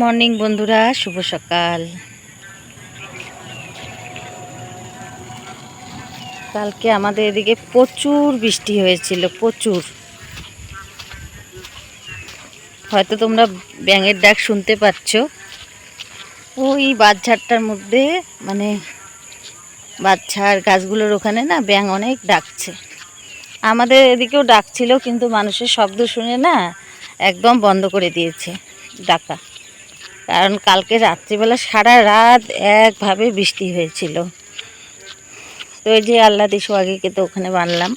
Morning বন্ধুরা। শুভ সকাল। কালকে আমাদের এদিকে প্রচুর বৃষ্টি হয়েছিল, প্রচুর। হয়তো তোমরা ব্যাঙের ডাক শুনতে পাচ্ছ। ওই বাচ্চাটার মধ্যে মানে বাচ্চার গাছগুলোর ওখানে না, ব্যাঙ অনেক ডাকছে। আমাদের এদিকেও ডাকছিল, কিন্তু মানুষের শব্দ শুনে না, একদম বন্ধ করে দিয়েছে, ডাকা। কারণ কালকে রাত্রিবেলা সারা রাত একভাবে বৃষ্টি হয়েছিল। তো এই যে আল্লাহ দিশু আগেকে তো ওখানে বানলাম।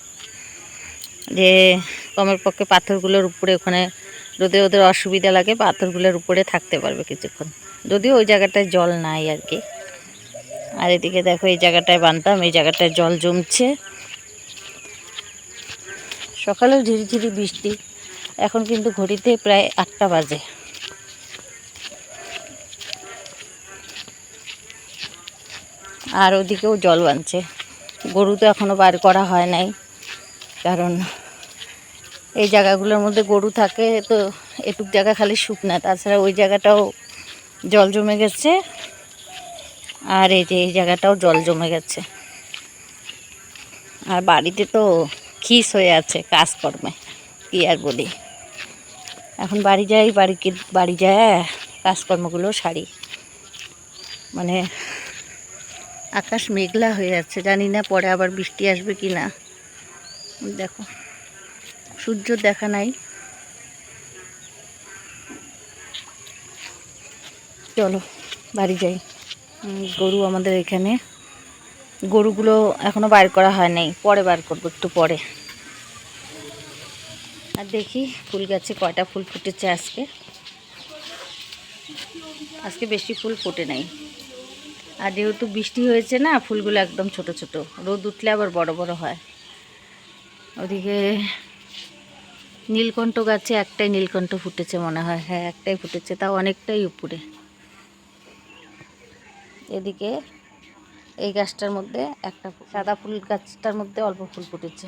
যে কমের পক্ষে পাথরগুলোর উপরে ওখানে রোদে ওদের অসুবিধা লাগে, পাথরগুলোর উপরে থাকতে পারবে কিছুক্ষণ। যদিও ওই জায়গাটায় জল নাই আর কি। আর এদিকে দেখো, এই জায়গাটায় বানতাম, এই জায়গাটায় জল জমছে। সকালেও ঝিরিঝিরি বৃষ্টি, এখন কিন্তু ঘড়িতে প্রায় আটটা বাজে। আর ওদিকেও জল বানছে গরু তো এখনও বার করা হয় নাই, কারণ এই জায়গাগুলোর মধ্যে গরু থাকে তো এটুক জায়গা খালি শুকনা তাছাড়া ওই জায়গাটাও জল জমে গেছে আর এই যে এই জায়গাটাও জল জমে গেছে। আর বাড়িতে তো খিস হয়ে আছে কাজকর্মে, কি আর বলি। এখন বাড়ি যাই বাড়িকে বাড়ি যায়, কাজকর্মগুলো সারি। মানে আকাশ মেঘলা হয়ে যাচ্ছে জানি না পরে আবার বৃষ্টি আসবে কি না। দেখো, সূর্য দেখা নাই। চলো, বাড়ি যাই। গরু আমাদের এখানে। গরুগুলো এখনও বার করা হয় নাই, পরে বার করব একটু পরে। আর দেখি, ফুল গাছে কয়টা ফুল ফুটেছে আজকে। আজকে বেশি ফুল ফোটে নাই। আর যেহেতু বৃষ্টি হয়েছে না, ফুলগুলো একদম ছোট ছোট। রোদ উঠলে আবার বড় বড় হয়। ওদিকে নীলকণ্ঠ গাছে একটাই নীলকণ্ঠ ফুটেছে মনে হয়। হ্যাঁ একটাই ফুটেছে, তাও অনেকটাই উপরে। এদিকে এই গাছটার মধ্যে একটা সাদা ফুল গাছটার মধ্যে অল্প ফুল ফুটেছে।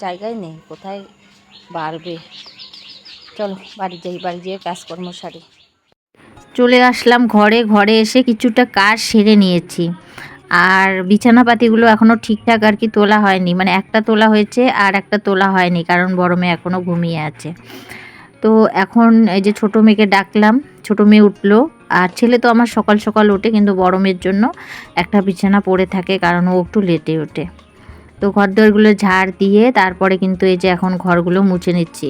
জায়গায় নেই, কোথায় বাড়বে? চলো, বাড়ি যাই, বাড়ি যেয়ে কাজকর্ম সারি। চলে আসলাম ঘরে ঘরে এসে কিছুটা কাজ সেরে নিয়েছি। আর বিছানাপাতিগুলো এখনও ঠিকঠাক আর কি তোলা হয়নি। মানে একটা তোলা হয়েছে আর একটা তোলা হয়নি, কারণ বড় মেয়ে এখনও ঘুমিয়ে আছে। তো এখন এই যে ছোটো মেয়েকে ডাকলাম, ছোটো মেয়ে উঠল। আর ছেলে তো আমার সকাল সকাল ওঠে, কিন্তু বড় মেয়ের জন্য একটা বিছানা পড়ে থাকে, কারণ ও একটু লেটে ওঠে। তো ঘর ঝাড় দিয়ে তারপরে কিন্তু এই যে এখন ঘরগুলো মুছে নিচ্ছি।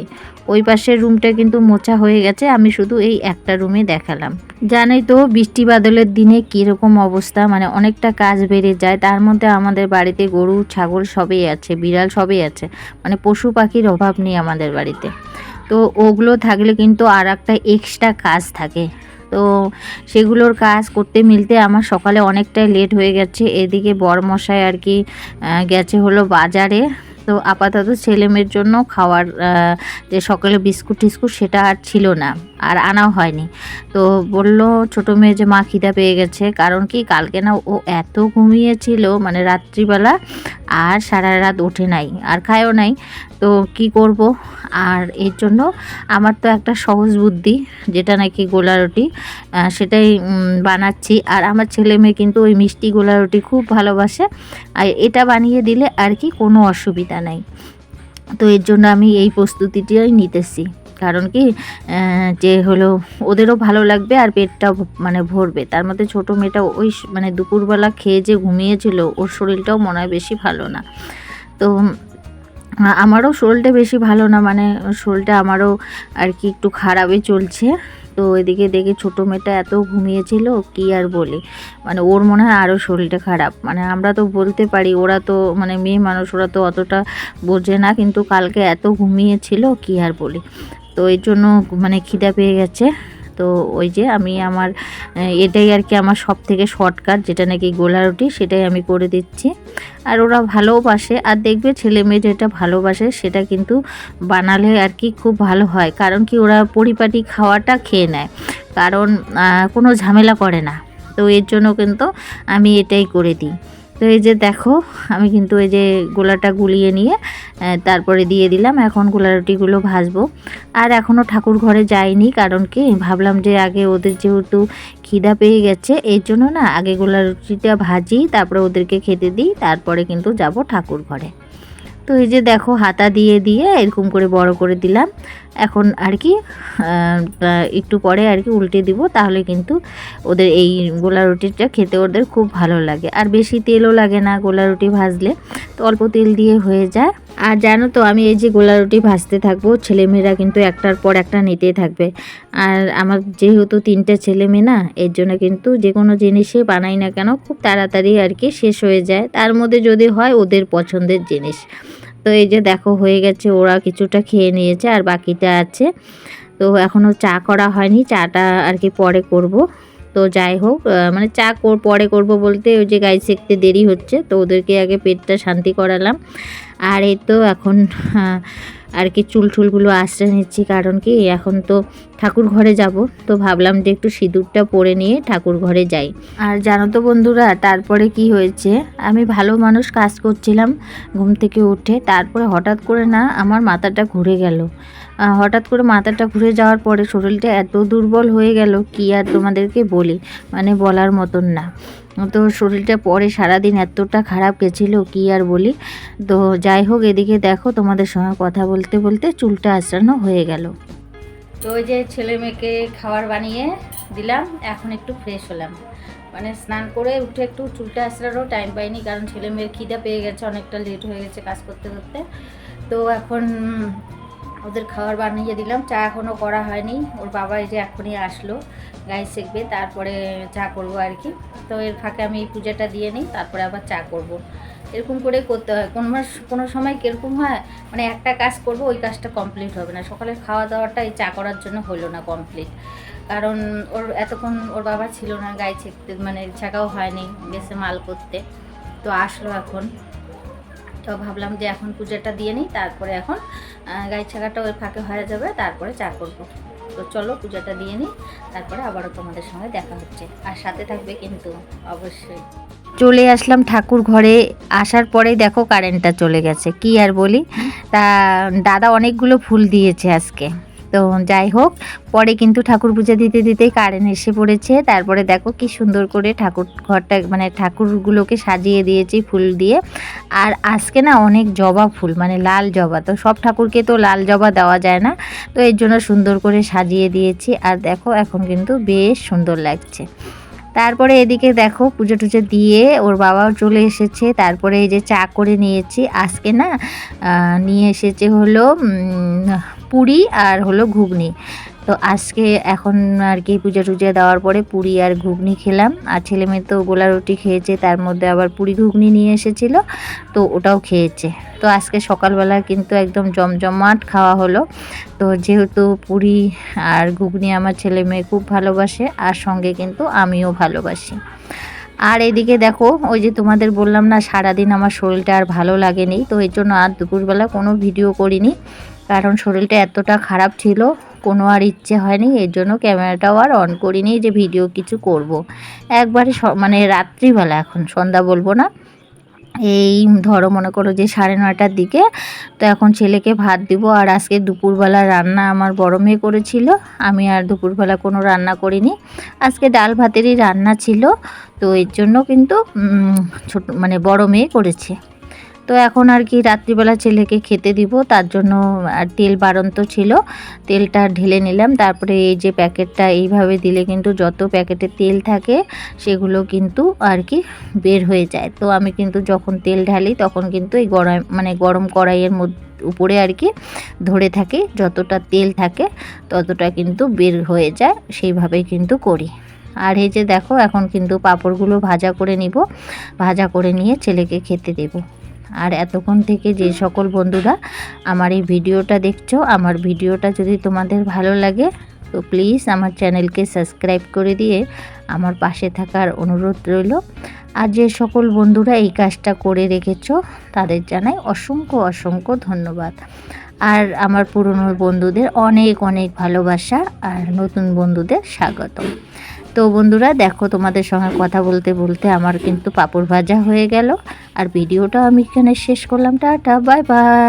ওই পাশের রুমটা কিন্তু মোছা হয়ে গেছে, আমি শুধু এই একটা রুমে দেখালাম। জানোই তো বৃষ্টি বাদলের দিনে কীরকম অবস্থা মানে অনেকটা কাজ বেড়ে যায়, তার মধ্যে আমাদের বাড়িতে গরু, ছাগল সবই আছে, বিড়াল সবই আছে মানে পশু পাখির অভাব নেই আমাদের বাড়িতে। তো ওগুলো থাকলে কিন্তু আর একটা এক্সট্রা কাজ থাকে। তো সেগুলোর কাজ করতে মিলতে আমার সকালে অনেকটাই লেট হয়ে গেছে। এদিকে বরমশাই আর কি গেছে হলো বাজারে। তো আপাতত ছেলে মেয়ের জন্য খাওয়ার যে সকালে বিস্কুট টিস্কুট সেটা আর ছিল না। আর আনাও হয়নি। তো বলল, ছোটো মেয়ে যে মা খিদা পেয়ে গেছে, কারণ কি কালকে না ও এত ঘুমিয়েছিল মানে রাত্রিবেলা, আর সারা রাত ওঠে নাই, আর খায়ও নাই। তো কি করব? আর এর জন্য আমার তো একটা সহজ বুদ্ধি, যেটা নাকি গোলা রুটি সেটাই বানাচ্ছি। আর আমার ছেলে মেয়ে কিন্তু ওই মিষ্টি গোলা রুটি খুব ভালোবাসে। আর এটা বানিয়ে দিলে আর কি কোনো অসুবিধা নাই। তো এর জন্য আমি এই প্রস্তুতিটাই নিতেছি। কারণ কি যে হলো ওদেরও ভালো লাগবে আর পেটটাও মানে ভরবে। তার মধ্যে ছোটো মেয়েটা ওই মানে দুপুরবেলা খেয়ে যে ঘুমিয়েছিল, ওর শরীরটাও মনে হয় বেশি ভালো না। তো আমারও শরীরটা বেশি ভালো না মানে শরীরটা আমারও আর কি একটু খারাপই চলছে। তো এদিকে দেখে ছোটো মেয়েটা এত ঘুমিয়েছিল, কি আর বলি? মানে ওর মনে হয় আরও শরীরটা খারাপ। মানে আমরা তো বলতে পারি, ওরা তো মানে মেয়ে মানুষ, ওরা তো অতটা বোঝে না, কিন্তু কালকে এত ঘুমিয়েছিল, কি আর বলি? তো এই জন্য মানে খিদা পেয়ে গেছে। তো ওই যে আমি আমার এটাই আর কি আমার সব থেকে শর্টকাট যেটা নাকি গোলা রুটি, সেটাই আমি করে দিচ্ছি। আর ওরা ভালোবাসে আর দেখবে ছেলে মেয়ে যেটা ভালোবাসে, সেটা কিন্তু বানালে আর কি খুব ভালো হয়। কারণ কি ওরা পরিপাটি খাওয়াটা খেয়ে নেয়। কারণ কোনো ঝামেলা করে না। তো এর জন্য কিন্তু আমি এটাই করে দিই। তো এই যে দেখো, আমি কিন্তু এই যে গোলাটা গুলিয়ে নিয়ে তারপরে দিয়ে দিলাম। এখন গোলা রুটিগুলো ভাজবো। আর এখনও ঠাকুর ঘরে যাইনি, কারণ কি? ভাবলাম যে আগে ওদের যেহেতু খিদা পেয়ে গেছে, এর জন্য না আগে গোলা রুটিটা ভাজি, তারপরে ওদেরকে খেতে দিই, তারপরে কিন্তু যাব ঠাকুর ঘরে। তো এই যে দেখো, হাতা দিয়ে দিয়ে এরকম করে বড় করে দিলাম। এখন আর কি একটু পরে আর কি উল্টে দিব, তাহলে কিন্তু ওদের এই গোলা রুটিটা খেতে ওদের খুব ভালো লাগে। আর বেশি তেলও লাগে না গোলা রুটি ভাজলে, তো অল্প তেল দিয়ে হয়ে যায়। আর জানো তো, আমি এই যে গোলা রুটি ভাজতে থাকব, ছেলেমেয়েরা কিন্তু একটার পর একটা নিতেই থাকবে। আর আমার যেহেতু তিনটে ছেলে মেয়ে না, এর জন্য কিন্তু যে কোনো জিনিসে বানাই না কেন, খুব তাড়াতাড়ি আর কি শেষ হয়ে যায়। তার মধ্যে যদি হয় ওদের পছন্দের জিনিস। তো এই যে দেখো হয়ে গেছে, ওরা কিছুটা খেয়ে নিয়েছে আর বাকিটা আছে। তো এখনও চা করা হয়নি, চাটা আর কি পরে করব। তো যাই হোক মানে চা পরে করব বলতে ওই যে গাই সেকতে দেরি হচ্ছে, তো ওদেরকে আগে পেটটা শান্তি করালাম। আর এই তো এখন আর কি চুল টুলগুলো আশ্রয় নিচ্ছি, কারণ কি এখন তো ঠাকুর ঘরে যাব, তো ভাবলাম যে একটু সিঁদুরটা পরে নিয়ে ঠাকুর ঘরে যাই। আর জানো তো বন্ধুরা, তারপরে কি হয়েছে? আমি ভালো মানুষ কাজ করছিলাম ঘুম থেকে উঠে, তারপরে হঠাৎ করে না আমার মাথাটা ঘুরে গেল। হঠাৎ করে মাথাটা ঘুরে যাওয়ার পরে শরীরটা এত দুর্বল হয়ে গেল, কি আর তোমাদেরকে বলি? মানে বলার মতন না। তো শরীরটা পরে সারাদিন এতটা খারাপ গেছিল, কি আর বলি? তো যাই হোক, এদিকে দেখো তোমাদের সঙ্গে কথা বলতে বলতে চুলটা আঁচড়ানো হয়ে গেল। তো ওই যে ছেলে মেয়েকে খাবার বানিয়ে দিলাম, এখন একটু ফ্রেশ হলাম। মানে স্নান করে উঠে একটু চুলটা আঁচড়ারও টাইম পাইনি, কারণ ছেলে মেয়ের খিদা পেয়ে গেছে, অনেকটা লেট হয়ে গেছে কাজ করতে করতে। তো এখন ওদের খাবার বানিয়ে দিলাম। চা এখনও করা হয়নি। ওর বাবা এই যে এখনই আসলো। গায়ে শিখবে, তারপরে চা করব আর কি। তো এর ফাঁকে আমি এই পূজাটা দিয়ে নিই, তারপরে আবার চা করব। এরকম করে করতে হয়। কোনো মাস- কোনো সময় কীরকম হয় মানে একটা কাজ করব, ওই কাজটা কমপ্লিট হবে না। সকালে খাওয়া দাওয়াটা এই চা করার জন্য হলো না কমপ্লিট। কারণ ওর এতক্ষণ ওর বাবা ছিল না গায়ে ছেঁকতে মানে ছাকাও হয়নি, গেছে মাল করতে। তো আসলো এখন। তো ভাবলাম যে এখন পূজাটা দিয়ে নিই, তারপরে এখন গাই ছাকাটা ওই ফাঁকে হয়ে যাবে, তারপরে চা করব। তো চলো পূজাটা দিয়ে নিই, তারপরে আবারও তোমাদের সঙ্গে দেখা হচ্ছে। আর সাথে থাকবে কিন্তু অবশ্যই। চলে আসলাম ঠাকুর ঘরে, আসার পরে দেখো কারেন্টটা চলে গেছে, কি আর বলি? তা, দাদা অনেকগুলো ফুল দিয়েছে আজকে। তো যাই হোক, পরে কিন্তু ঠাকুর পূজা দিতে দিতেই কারেন্ট এসে পড়েছে। তারপরে দেখো কি সুন্দর করে ঠাকুর ঘরটা মানে ঠাকুরগুলোকে সাজিয়ে দিয়েছি ফুল দিয়ে। আর আজকে না অনেক জবা ফুল মানে লাল জবা। তো সব ঠাকুরকে তো লাল জবা দেওয়া যায় না। তো এর জন্য সুন্দর করে সাজিয়ে দিয়েছি। আর দেখো এখন কিন্তু বেশ সুন্দর লাগছে। তারপরে এদিকে দেখো পুজো টুজো দিয়ে ওর বাবাও চলে এসেছে। তারপরে এই যে চা করে নিয়েছি। আজকে না নিয়ে এসেছে হলো পুরি আর হলো ঘুগনি। তো আজকে এখন আর কি পূজা টুজা দেওয়ার পরে পুরি আর ঘুগনি খেলাম। আর ছেলে মেয়ে তো গোলা রুটি খেয়েছে, তার মধ্যে আবার পুরি ঘুগনি নিয়ে এসেছিল, তো ওটাও খেয়েছে। তো আজকে সকালবেলা কিন্তু একদম জমজমাট খাওয়া হলো। তো যেহেতু পুরি আর ঘুগনি আমার ছেলে মেয়ে খুব ভালোবাসে, আর সঙ্গে কিন্তু আমিও ভালোবাসি। আর এদিকে দেখো, ওই যে তোমাদের বললাম না, সারাদিন আমার শরীরটা আর ভালো লাগেনি, তো এর জন্য আর দুপুরবেলা কোনো ভিডিও করিনি। কারণ শরীরটা এতটা খারাপ ছিল, কোনো আর ইচ্ছে হয়নি, এর জন্য ক্যামেরাটাও আর অন করিনি যে ভিডিও কিছু করব। একবারে মানে রাত্রিবেলা এখন, সন্ধ্যা বলব না। এই ধরো মনে করো যে সাড়ে নয়টার দিকে, তো এখন ছেলেকে ভাত দিব আর আজকে দুপুরবেলা রান্না আমার বড় মেয়ে করেছিল, আমি আর দুপুরবেলা কোনো রান্না করিনি। আজকে ডাল ভাতেরই রান্না ছিল, তো এর জন্য কিন্তু ছোট মানে বড় মেয়ে করেছে। তো এখন আর কি রাত্রিবেলা ছেলেকে খেতে দিব, তার জন্য তেল বাড়ন্ত ছিল। তেলটা ঢেলে নিলাম, তারপরে এই যে প্যাকেটটা এইভাবে দিলে কিন্তু যত প্যাকেটে তেল থাকে, সেগুলো কিন্তু আর কি বের হয়ে যায়। তো আমি কিন্তু যখন তেল ঢালি, তখন কিন্তু এই গরম মানে গরম কড়াইয়ের মধ্যে উপরে আর কি ধরে থাকে, যতটা তেল থাকে, ততটা কিন্তু বের হয়ে যায়, সেইভাবেই কিন্তু করি। আর এই যে দেখো, এখন কিন্তু পাঁপড়গুলো ভাজা করে নিব, ভাজা করে নিয়ে ছেলেকে খেতে দেব। আর এতক্ষণ থেকে যে সকল বন্ধুরা আমার এই ভিডিওটা দেখছ, আমার ভিডিওটা যদি তোমাদের ভালো লাগে, তো প্লিজ আমার চ্যানেলকে সাবস্ক্রাইব করে দিয়ে আমার পাশে থাকার অনুরোধ রইল। আর যে সকল বন্ধুরা এই কাজটা করে রেখেছ, তাদের জানাই অসংখ্য অসংখ্য ধন্যবাদ। আর আমার পুরনো বন্ধুদের অনেক অনেক ভালোবাসা আর নতুন বন্ধুদের স্বাগতম। তো বন্ধুরা, দেখো তোমাদের সঙ্গে কথা বলতে বলতে আমার কিন্তু পাপড় ভাজা হয়ে গেল। আর ভিডিওটা আমি এখানে শেষ করলাম। Tata, bye bye.